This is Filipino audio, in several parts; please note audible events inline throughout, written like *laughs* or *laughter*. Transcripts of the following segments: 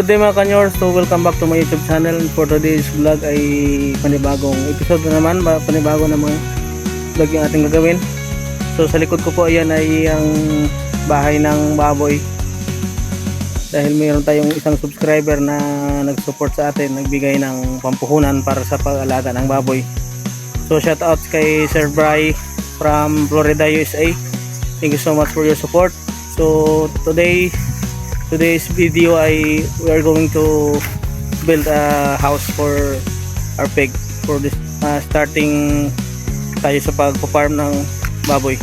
good day mga kanyors. So welcome back to my YouTube channel. For today's vlog ay panibagong episode na naman. ba- Panibago na mga vlog yung ating gagawin. So sa likod ko po ayan ay ang bahay ng baboy. Dahil mayroon tayong isang subscriber na nag-support sa atin, nagbigay ng pampuhunan para sa pag-alaga ng baboy. So shout out kay Sir Bry from Florida, USA. Thank you so much for your support. So today today's video ay we are going to build a house for our pig for this uh, starting tayo sa pagpo-farm ng baboy.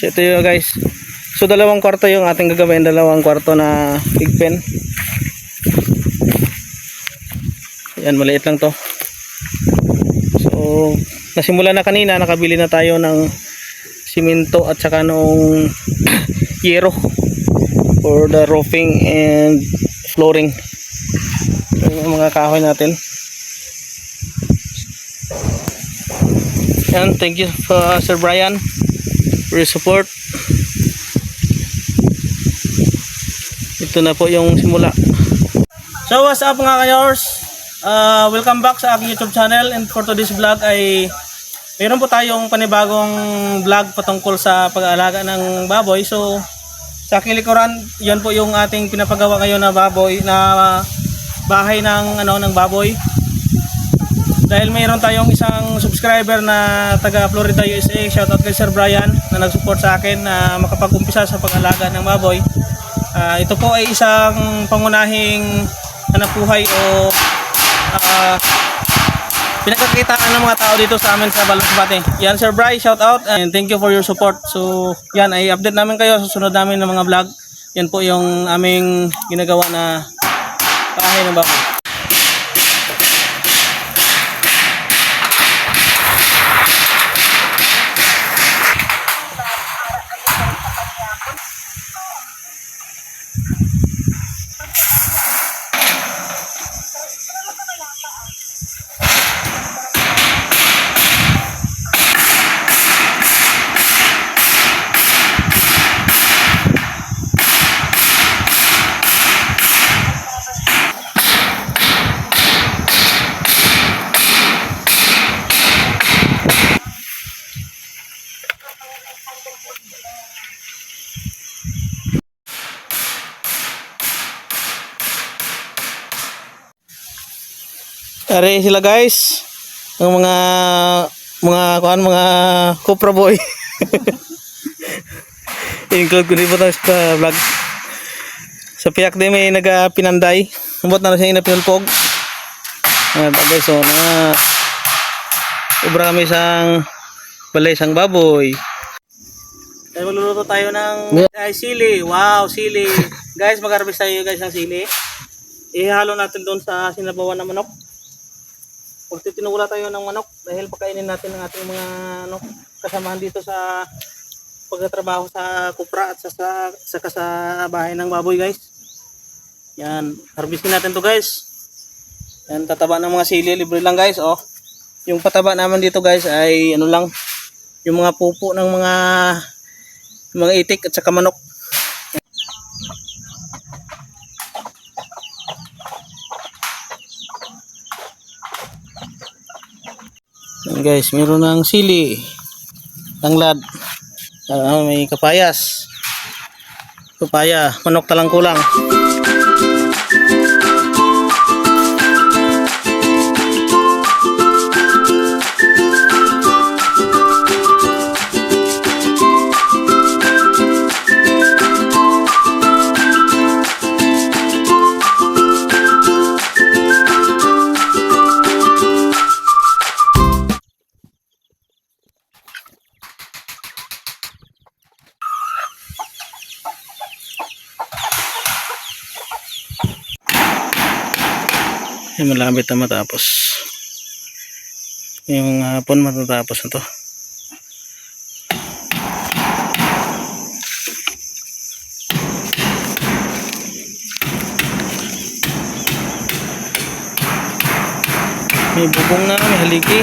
So ito yun guys. So dalawang kwarto yung ating gagawin, dalawang kwarto na pig pen. Yan, maliit lang to. So, nasimula na kanina, nakabili na tayo ng simento at saka nung *clears throat* yero for the roofing and flooring. Yung mga kahoy natin. Yan, thank you for Sir Brian for your support. Ito na po yung simula. So what's up mga kayors? Uh, welcome back sa aking YouTube channel and for today's vlog ay mayroon po tayong panibagong vlog patungkol sa pag-aalaga ng baboy. So sa aking likuran, yan po yung ating pinapagawa ngayon na baboy na bahay ng ano ng baboy. Dahil mayroon tayong isang subscriber na taga Florida, USA. Shoutout kay Sir Brian na nag-support sa akin na makapag-umpisa sa pag-alaga ng baboy. Ah, ito po ay isang pangunahing hanap buhay o ah, pinagkakitaan ng mga tao dito sa amin sa Balusbate. Yan Sir Bry, shout out and thank you for your support. So yan ay update namin kayo sa sunod namin ng mga vlog. Yan po yung aming ginagawa na bahay ng baboy. Are sila guys. Ang mga mga kuan mga Cupra boy. *laughs* Include ko tayo sa vlog. Sa piyak din may nagapinanday. Umot na na siya inapinulpog. Ayan pa guys, so mga ubra kami isang balay isang baboy. Ay magluluto tayo ng ay, sili. Wow, sili. *laughs* guys, mag-harvest tayo guys ng sili. Ihalo natin doon sa sinabawan na manok. Magtitinula tayo ng manok dahil pagkainin natin ng ating mga ano, kasamahan dito sa pagtatrabaho sa kupra at sa, sa, sa bahay ng baboy guys. Yan, harvestin natin to guys. Yan, tataba ng mga sili, libre lang guys, oh. Yung pataba naman dito guys ay ano lang, yung mga pupo ng mga mga itik at saka manok. Yan guys, meron ng sili, tanglad, ah, may kapayas, papaya, manok talang kulang. Ay, malapit na matapos. Yung hapon matatapos na to. May bubong na, may haligi.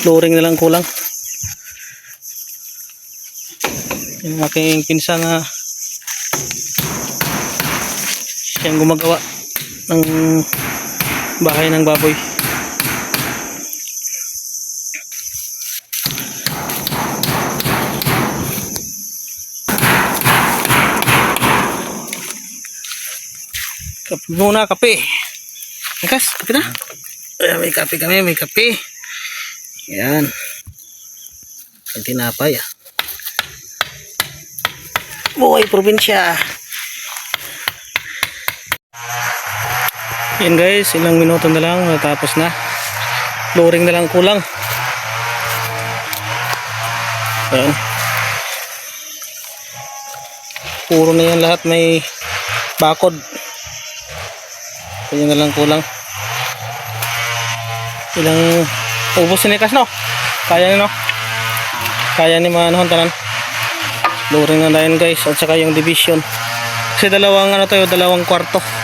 Flooring na lang kulang. Yung aking pinsan na siyang gumagawa ng bahay ng baboy. Kape muna, kape. Angkas, kape na. Ay, may kape kami, may kape. Yan. Ang tinapay ah. Buhay probinsya. Yan guys, ilang minuto na lang, natapos na. Flooring na lang kulang. Ayan. Puro na yan lahat may bakod. Kanya na lang kulang. Ilang ubos ni Kas no? Kaya ni no? Kaya ni Manohon tanan. Flooring na yan guys at saka yung division. Kasi dalawang ano tayo, dalawang kwarto.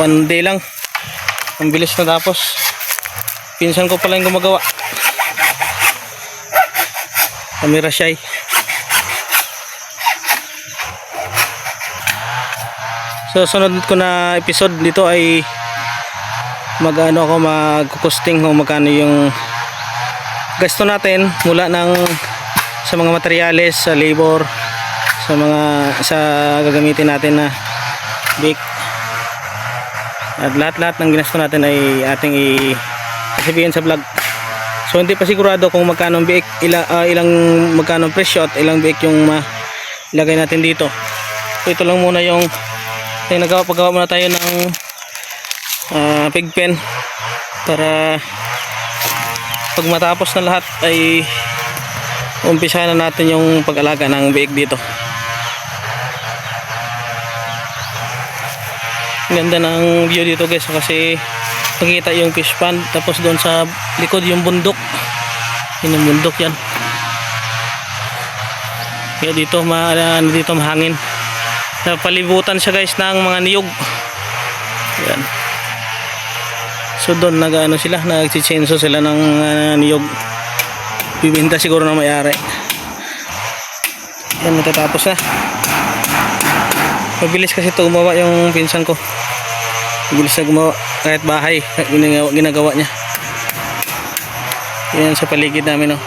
One day lang. Ang bilis na tapos. Pinsan ko pala yung gumagawa. Kamera siya. So sunod ko na episode dito ay mag-ano ako mag-costing kung magkano yung gasto natin mula ng sa mga materyales, sa labor, sa mga sa gagamitin natin na bake. At lahat-lahat ng ginasto natin ay ating i-sabihin sa vlog. So hindi pa sigurado kung magkano ang biik, ila, ah, ilang magkano presyo at ilang biik yung ilagay natin dito. So ito lang muna yung yung nagawa paggawa muna tayo ng uh, pig pen para pag matapos na lahat ay umpisa na natin yung pag-alaga ng biik dito. Ganda ng view dito guys kasi makikita yung fish pond tapos doon sa likod yung bundok. Yun yung bundok yan. Kaya dito ma ano dito mahangin. Napalibutan siya guys ng mga niyog. Yan. So doon nag ano sila, nagchichenso sila ng uh, niyog. Bibenta siguro na may-ari. Yan natatapos na. Mabilis kasi ito gumawa yung pinsan ko. Mabilis na gumawa kahit bahay ginagawa, ginagawa niya. Yan sa paligid namin oh.